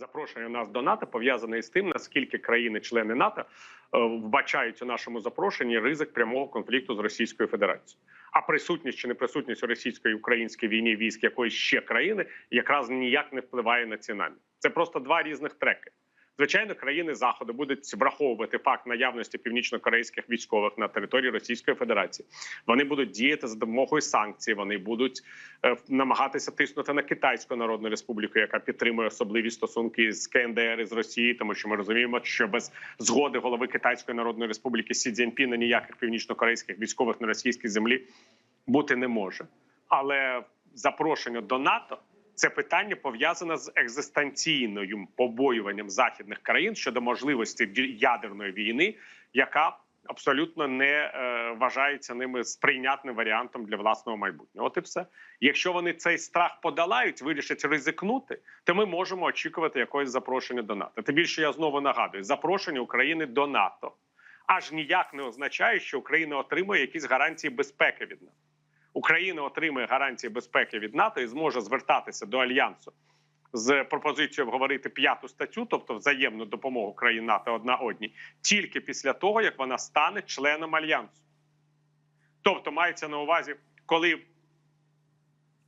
Запрошення нас до НАТО пов'язане з тим, наскільки країни-члени НАТО е, вбачають у нашому запрошенні ризик прямого конфлікту з Російською Федерацією. А присутність чи неприсутність у російської українській війні військ якоїсь ще країни якраз ніяк не впливає на ці наміри. Це просто два різних треки. Звичайно, країни заходу будуть враховувати факт наявності північно-корейських військових на території Російської Федерації. Вони будуть діяти за допомогою санкцій. Вони будуть е, намагатися тиснути на Китайську Народну Республіку, яка підтримує особливі стосунки з КНДР і з Росії, тому що ми розуміємо, що без згоди голови Китайської Народної Республіки Сі Цзіньпіна ніяких північно-корейських військових на російській землі бути не може. Але запрошення до НАТО це питання пов'язане з екзистенційною побоюванням західних країн щодо можливості ядерної війни, яка абсолютно не е, вважається ними сприйнятним варіантом для власного майбутнього. От і все. Якщо вони цей страх подолають, вирішать ризикнути, то ми можемо очікувати якогось запрошення до НАТО. Тим більше я знову нагадую: запрошення України до НАТО аж ніяк не означає, що Україна отримує якісь гарантії безпеки від НАТО. Україна отримує гарантії безпеки від НАТО і зможе звертатися до альянсу з пропозицією обговорити п'яту статтю, тобто взаємну допомогу країн НАТО одна одній, тільки після того, як вона стане членом альянсу. Тобто, мається на увазі, коли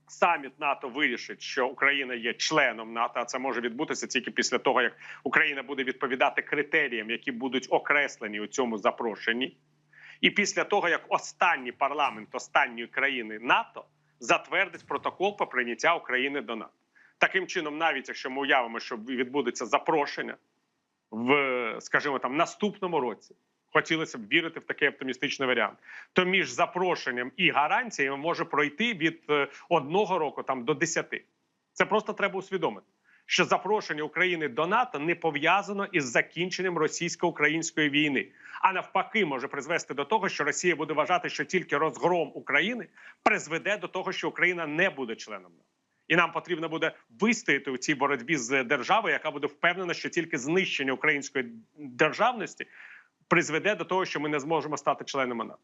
саміт НАТО вирішить, що Україна є членом НАТО, а це може відбутися тільки після того, як Україна буде відповідати критеріям, які будуть окреслені у цьому запрошенні. І після того, як останній парламент останньої країни НАТО затвердить протокол про прийняття України до НАТО. Таким чином, навіть якщо ми уявимо, що відбудеться запрошення в, скажімо там, наступному році, хотілося б вірити в такий оптимістичний варіант, то між запрошенням і гарантіями може пройти від е, одного року там до десяти. Це просто треба усвідомити. Що запрошення України до НАТО не пов'язано із закінченням російсько-української війни, а навпаки, може призвести до того, що Росія буде вважати, що тільки розгром України призведе до того, що Україна не буде членом НАТО. І нам потрібно буде вистояти у цій боротьбі з державою, яка буде впевнена, що тільки знищення української державності призведе до того, що ми не зможемо стати членами НАТО.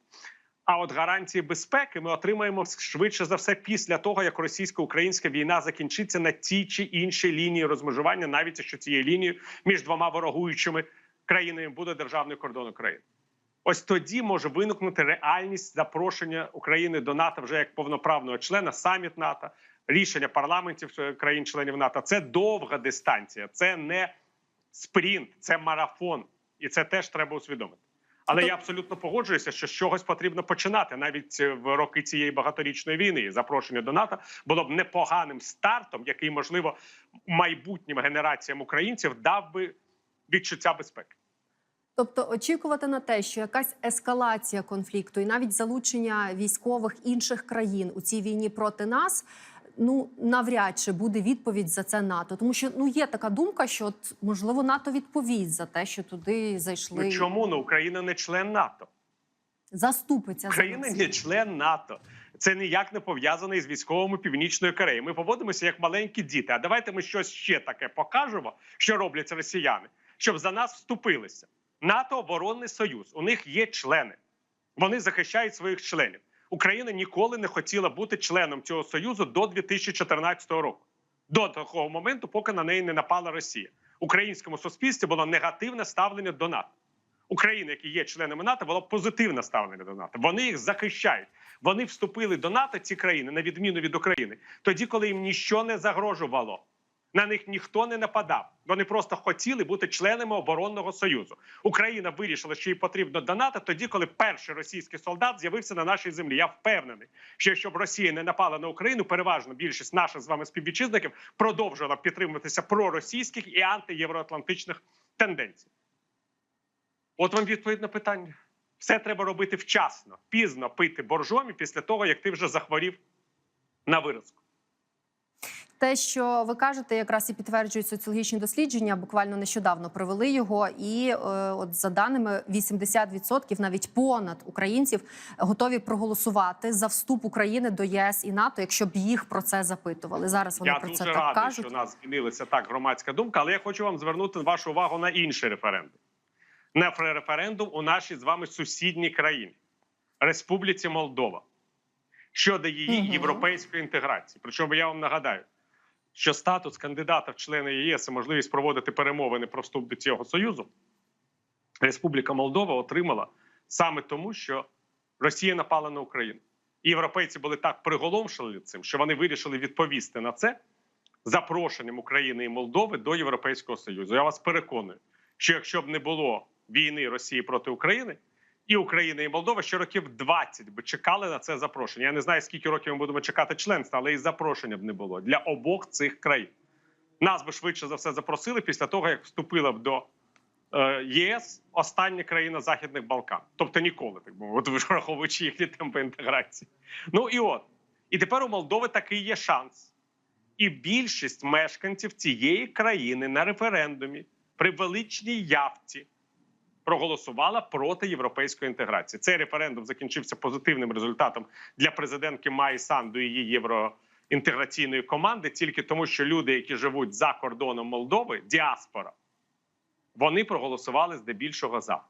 А от гарантії безпеки ми отримаємо швидше за все після того, як російсько-українська війна закінчиться на тій чи іншій лінії розмежування, навіть якщо цією лінією між двома ворогуючими країнами буде державний кордон України. Ось тоді може виникнути реальність запрошення України до НАТО вже як повноправного члена саміт НАТО, рішення парламентів е, країн-членів НАТО. Це довга дистанція, це не спринт, це марафон, і це теж треба усвідомити. Але я абсолютно погоджуюся, що з чогось потрібно починати навіть е, в роки цієї багаторічної війни. І Запрошення до НАТО було б непоганим стартом, який можливо майбутнім генераціям українців дав би відчуття безпеки. Тобто очікувати на те, що якась ескалація конфлікту і навіть залучення військових інших країн у цій війні проти нас. Ну навряд чи буде відповідь за це НАТО, тому що ну є така думка, що от, можливо НАТО відповість за те, що туди зайшли Ну чому ну Україна не член НАТО? заступиться Україна за не член НАТО. Це ніяк не пов'язано із військовими північної Кореї. Ми поводимося як маленькі діти. А давайте ми щось ще таке покажемо, що роблять росіяни, щоб за нас вступилися. НАТО оборонний союз. У них є члени. Вони захищають своїх членів. Україна ніколи не хотіла бути членом цього союзу до 2014 року, до того моменту, поки на неї не напала Росія. Українському суспільстві було негативне ставлення до НАТО. України, які є членами НАТО, було позитивне ставлення до НАТО. Вони їх захищають. Вони вступили до НАТО, ці країни, на відміну від України, тоді, коли їм нічого не загрожувало. На них ніхто не нападав. Вони просто хотіли бути членами оборонного союзу. Україна вирішила, що їй потрібно до НАТО тоді, коли перший російський солдат з'явився на нашій землі. Я впевнений, що щоб Росія не напала на Україну, переважно більшість наших з вами співвітчизників продовжувала підтримуватися проросійських і антиєвроатлантичних тенденцій. От вам відповідь на питання. Все треба робити вчасно, пізно пити боржомі після того, як ти вже захворів на виразку. Те, що ви кажете, якраз і підтверджують соціологічні дослідження. Буквально нещодавно провели його, і е, от за даними 80% навіть понад українців готові проголосувати за вступ України до єС і НАТО, якщо б їх про це запитували. Зараз вони я про дуже це так радий, кажуть. що у нас змінилася так громадська думка, але я хочу вам звернути вашу увагу на інший референдум. На референдум у нашій з вами сусідній країні Республіці Молдова щодо її Мгм. європейської інтеграції. Причому я вам нагадаю, що статус кандидата в члени ЄС і можливість проводити перемовини про вступ до цього союзу Республіка Молдова отримала саме тому, що Росія напала на Україну. І європейці були так приголомшені цим, що вони вирішили відповісти на це запрошенням України і Молдови до Європейського Союзу. Я вас переконую, що якщо б не було війни Росії проти України, і Україна, і Молдова ще років 20 би чекали на це запрошення. Я не знаю, скільки років ми будемо чекати членства, але і запрошення б не було для обох цих країн. Нас би швидше за все запросили після того, як вступила б до е, ЄС остання країна Західних Балкан. Тобто ніколи так би мовити, враховуючи їхні темпи інтеграції. Ну і от. І тепер у Молдови такий є шанс. І більшість мешканців цієї країни на референдумі при величній явці проголосувала проти європейської інтеграції. Цей референдум закінчився позитивним результатом для президентки Майї Санду і її євроінтеграційної команди, тільки тому, що люди, які живуть за кордоном Молдови, діаспора, вони проголосували здебільшого за,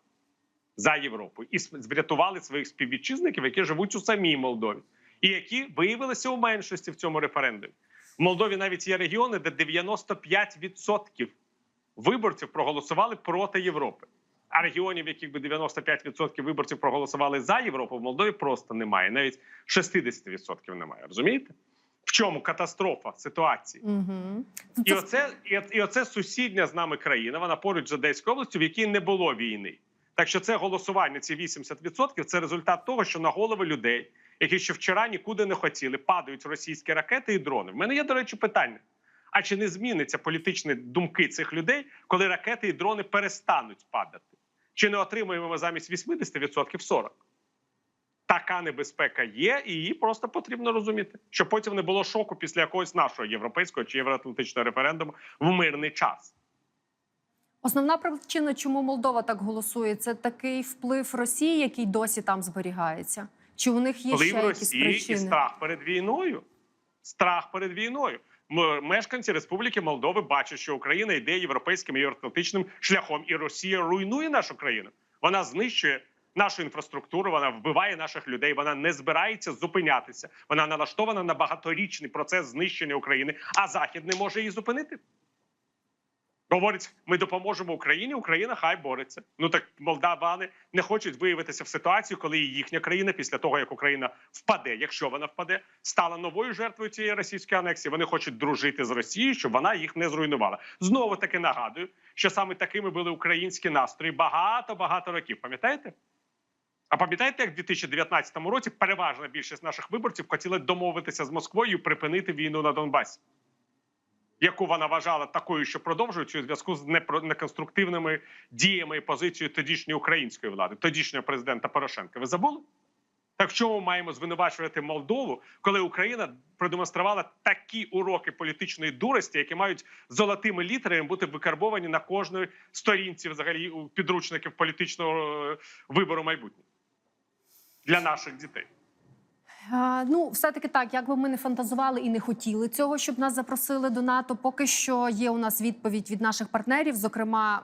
за Європу і врятували своїх співвітчизників, які живуть у самій Молдові, і які виявилися у меншості в цьому референдумі. В Молдові навіть є регіони, де 95% виборців проголосували проти Європи. А регіонів, в яких би 95% виборців проголосували за Європу, в Молдові просто немає. Навіть 60% немає. Розумієте? В чому катастрофа ситуації? Угу. І оце, і, і оце сусідня з нами країна. Вона поруч з Одеською областю, в якій не було війни. Так що це голосування, ці 80% – це результат того, що на голови людей, які ще вчора нікуди не хотіли, падають російські ракети і дрони. В мене є, до речі, питання: а чи не зміниться політичні думки цих людей, коли ракети і дрони перестануть падати? Чи не отримуємо ми замість 80% 40%? Така небезпека є, і її просто потрібно розуміти, щоб потім не було шоку після якогось нашого європейського чи євроатлантичного референдуму в мирний час. Основна причина, чому Молдова так голосує, це такий вплив Росії, який досі там зберігається. Чи у них є Вплив ще якісь Росії причини? і страх перед війною. Страх перед війною. Мешканці Республіки Молдови бачать, що Україна йде європейським і євроатлантичним шляхом, і Росія руйнує нашу країну. Вона знищує нашу інфраструктуру, вона вбиває наших людей. Вона не збирається зупинятися. Вона налаштована на багаторічний процес знищення України, а Захід не може її зупинити. Говорить, ми допоможемо Україні. Україна хай бореться. Ну так молдавани не хочуть виявитися в ситуацію, коли їхня країна, після того як Україна впаде, якщо вона впаде, стала новою жертвою цієї російської анексії. Вони хочуть дружити з Росією, щоб вона їх не зруйнувала. Знову таки нагадую, що саме такими були українські настрої багато багато років. Пам'ятаєте? А пам'ятаєте, як в 2019 році переважна більшість наших виборців хотіли домовитися з Москвою припинити війну на Донбасі? Яку вона вважала такою, що продовжується у зв'язку з неконструктивними діями і позицією тодішньої української влади, тодішнього президента Порошенка. Ви забули? Так в чому маємо звинувачувати Молдову, коли Україна продемонструвала такі уроки політичної дурості, які мають золотими літерами бути викарбовані на кожної сторінці, взагалі підручників політичного е, вибору майбутнього для наших дітей? Ну, все-таки так, як би ми не фантазували і не хотіли цього, щоб нас запросили до НАТО. Поки що є у нас відповідь від наших партнерів. Зокрема,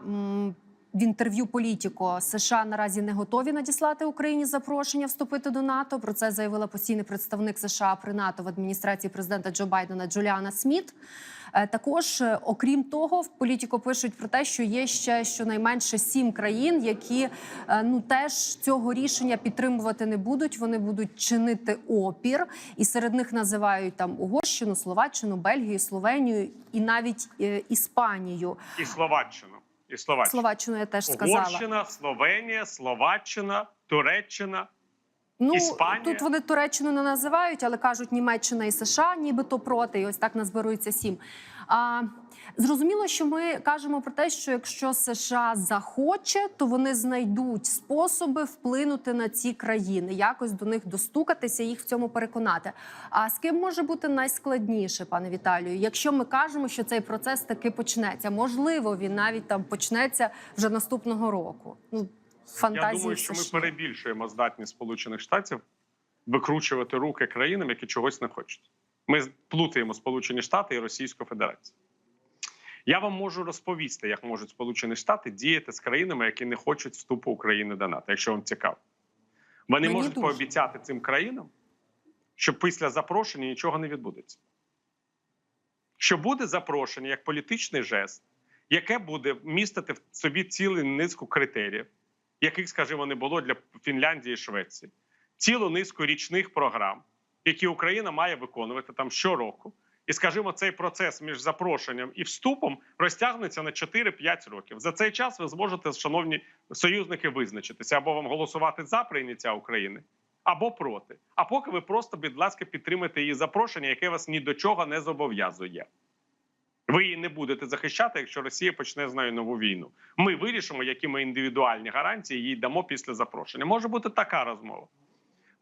в інтерв'ю Політіко США наразі не готові надіслати Україні запрошення вступити до НАТО. Про це заявила постійний представник США при НАТО в адміністрації президента Джо Байдена Джуліана Сміт. Е, Також, е, окрім того, в політико пишуть про те, що є ще щонайменше сім країн, які е, ну теж цього рішення підтримувати не будуть. Вони будуть чинити опір, і серед них називають там Угорщину, Словаччину, Бельгію, Словенію і навіть Іспанію. І Словаччину. І Словаччину. Словаччину я теж сказала. Угорщина, Словенія, Словаччина, Туреччина. Ну Іспанія. тут вони Туреччину не називають, але кажуть Німеччина і США, нібито проти. І ось так назбирується сім. А, зрозуміло, що ми кажемо про те, що якщо США захоче, то вони знайдуть способи вплинути на ці країни, якось до них достукатися, їх в цьому переконати. А з ким може бути найскладніше, пане Віталію? Якщо ми кажемо, що цей процес таки почнеться, можливо, він навіть там почнеться вже наступного року. Ну фантазії Я думаю, що ми перебільшуємо здатність Сполучених Штатів викручувати руки країнам, які чогось не хочуть. Ми плутаємо Сполучені Штати і Російську Федерацію. Я вам можу розповісти, як можуть Сполучені Штати діяти з країнами, які не хочуть вступу України до НАТО, якщо вам цікаво. Вони Мені можуть дуже. пообіцяти цим країнам, що після запрошення нічого не відбудеться. що буде запрошення як політичний жест, яке буде містити в собі цілу низку критеріїв, яких, скажімо, не було для Фінляндії і Швеції, цілу низку річних програм, які Україна має виконувати там щороку. І, скажімо, цей процес між запрошенням і вступом розтягнеться на 4-5 років. За цей час ви зможете, шановні союзники, визначитися або вам голосувати за прийняття України, або проти. А поки ви просто, будь ласка, підтримайте її запрошення, яке вас ні до чого не зобов'язує. Ви її не будете захищати, якщо Росія почне з нею нову війну. Ми вирішимо, які ми індивідуальні гарантії їй дамо після запрошення. Може бути така розмова.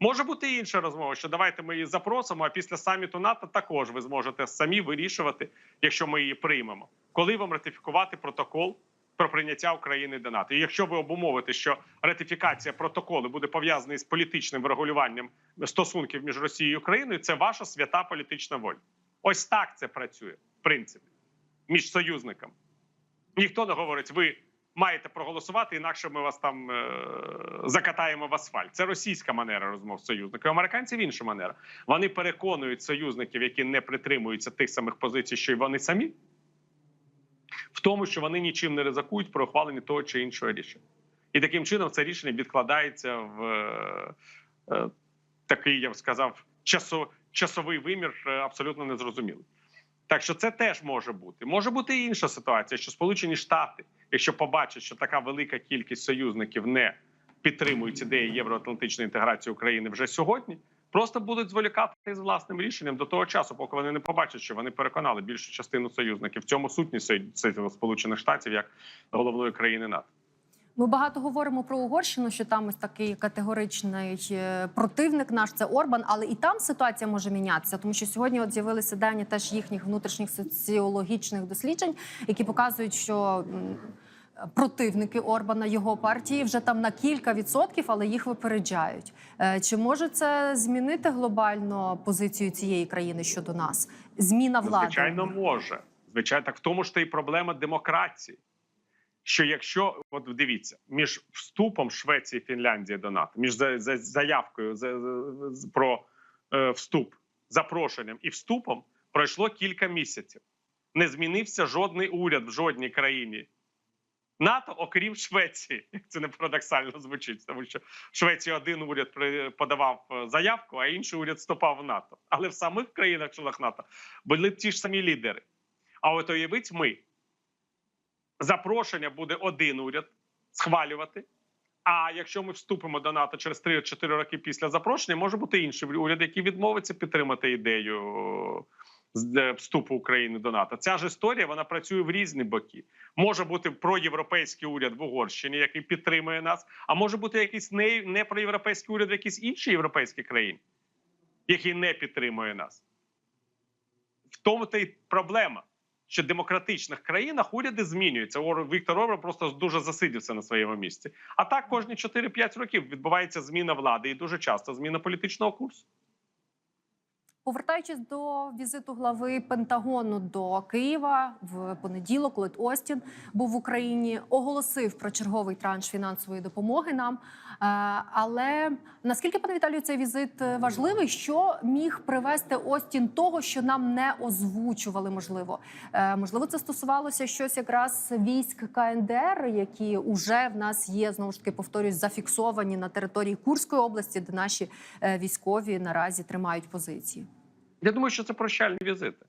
Може бути інша розмова, що давайте ми її запросимо, а після саміту НАТО також ви зможете самі вирішувати, якщо ми її приймемо, коли вам ратифікувати протокол про прийняття України до НАТО. І якщо ви обумовите, що ратифікація протоколу буде пов'язана з політичним врегулюванням стосунків між Росією і Україною, це ваша свята політична воля. Ось так це працює, в принципі, між союзниками. Ніхто не говорить, ви маєте проголосувати, інакше ми вас там е- закатаємо в асфальт. Це російська манера розмов з союзниками. Американців інша манера. Вони переконують союзників, які не притримуються тих самих позицій, що й вони самі, в тому, що вони нічим не ризикують про ухвалення того чи іншого рішення. І таким чином це рішення відкладається в е- е- такий, я б сказав, часо- часовий вимір е, абсолютно незрозумілий. Так що це теж може бути. Може бути і інша ситуація, що Сполучені Штати, якщо побачать, що така велика кількість союзників не підтримують ідеї євроатлантичної інтеграції України вже сьогодні, просто будуть зволікати з власним рішенням до того часу, поки вони не побачать, що вони переконали більшу частину союзників. В цьому сутність Сполучених Штатів як головної країни НАТО. Ми багато говоримо про Угорщину, що там ось такий категоричний е, противник наш це Орбан, але і там ситуація може мінятися, тому що сьогодні от з'явилися дані теж їхніх внутрішніх соціологічних досліджень, які показують, що противники Орбана його партії вже там на кілька відсотків, але їх випереджають. Е, Чи може це змінити глобально позицію цієї країни щодо нас? Зміна влади Звичайно, може. Звичайно, так в тому ж та й проблема демократії. Що якщо от дивіться, між вступом Швеції і Фінляндії до НАТО, між за, за, заявкою за, за, про е, вступ, запрошенням і вступом пройшло кілька місяців. Не змінився жодний уряд в жодній країні НАТО, окрім Швеції. Це не парадоксально звучить, тому що в Швеції один уряд подавав е, заявку, а інший уряд вступав в НАТО. Але в самих країнах-членах НАТО були ті ж самі лідери. А от уявіть ми запрошення буде один уряд схвалювати. А якщо ми вступимо до НАТО через 3-4 роки після запрошення, може бути інший уряд, який відмовиться підтримати ідею е, вступу України до НАТО. Ця ж історія вона працює в різні боки. Може бути проєвропейський уряд в Угорщині, який підтримує нас, а може бути якийсь не, не проєвропейський уряд в якійсь іншій європейській країні, який не підтримує нас. В тому та й проблема що в демократичних країнах уряди змінюються. Ор- Віктор Орбан просто дуже засидівся на своєму місці. А так кожні 4-5 років відбувається зміна влади і дуже часто зміна політичного курсу. Повертаючись до візиту глави Пентагону до Києва в понеділок, Ллойд Остін був в Україні, оголосив про черговий транш фінансової допомоги нам. Е, Але наскільки пане Віталію, цей візит е, важливий? Що міг привести Остін того, що нам не озвучували? Можливо, Е, можливо, це стосувалося щось якраз військ КНДР, які вже в нас є знову ж таки повторюсь, зафіксовані на території Курської області, де наші військові наразі тримають позиції. Я думаю, що це прощальні візити.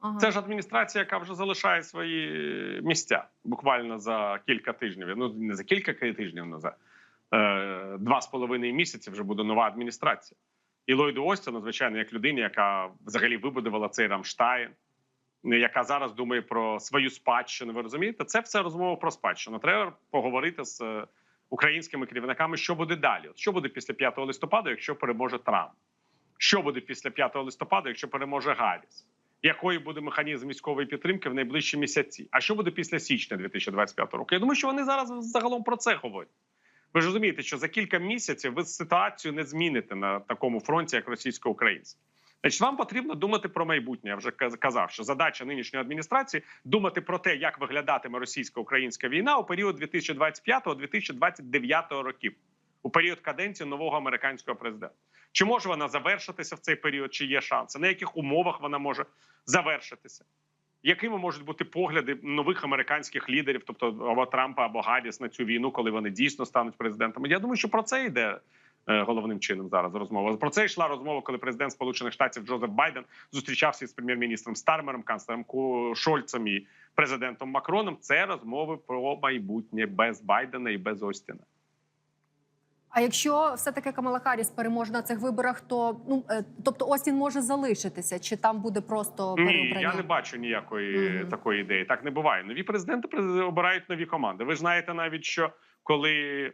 Ага. Це ж адміністрація, яка вже залишає свої місця буквально за кілька тижнів. Ну не за кілька тижнів, е, два з половиною місяці вже буде нова адміністрація. І Ллойду Остіну, звичайно, як людині, яка взагалі вибудувала цей Рамштайн, яка зараз думає про свою спадщину. Ви розумієте? Це все розмова про спадщину. Треба поговорити з е, українськими керівниками, що буде далі. Що буде після 5 листопада, якщо переможе Трамп? Що буде після 5 листопада, якщо переможе Гарріс? Якою буде механізм військової підтримки в найближчі місяці? А що буде після січня 2025 року? Я думаю, що вони зараз загалом про це говорять. Ви ж розумієте, що за кілька місяців ви ситуацію не зміните на такому фронті, як російсько-український. Значить, вам потрібно думати про майбутнє. Я вже казав, що задача нинішньої адміністрації думати про те, як виглядатиме російсько-українська війна у період 2025-2029 років, у період каденції нового американського президента. Чи може вона завершитися в цей період? Чи є шанси? На яких умовах вона може завершитися? Якими можуть бути погляди нових американських лідерів, тобто або Трампа або Гадіс на цю війну, коли вони дійсно стануть президентами? Я думаю, що про це йде е, головним чином зараз розмова. Про це йшла розмова, коли президент Сполучених Штатів Джозеф Байден зустрічався з прем'єр-міністром Стармером, канцлером Шольцем і президентом Макроном. Це розмови про майбутнє без Байдена і без Остіна. А якщо все таки Камала Харріс переможе на цих виборах, то ну е, тобто Остін може залишитися, чи там буде просто Ні, я не бачу ніякої Мгм. такої ідеї. Так не буває. Нові президенти през- обирають нові команди. Ви знаєте навіть, що коли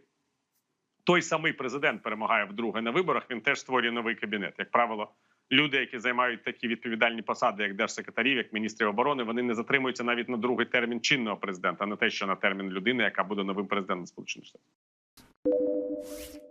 той самий президент перемагає вдруге на виборах, він теж створює новий кабінет. Як правило, люди, які займають такі відповідальні посади, як держсекретарів, як міністрів оборони, вони не затримуються навіть на другий термін чинного президента, а не те, що на термін людини, яка буде новим президентом Сполучених Штатів. Thank you.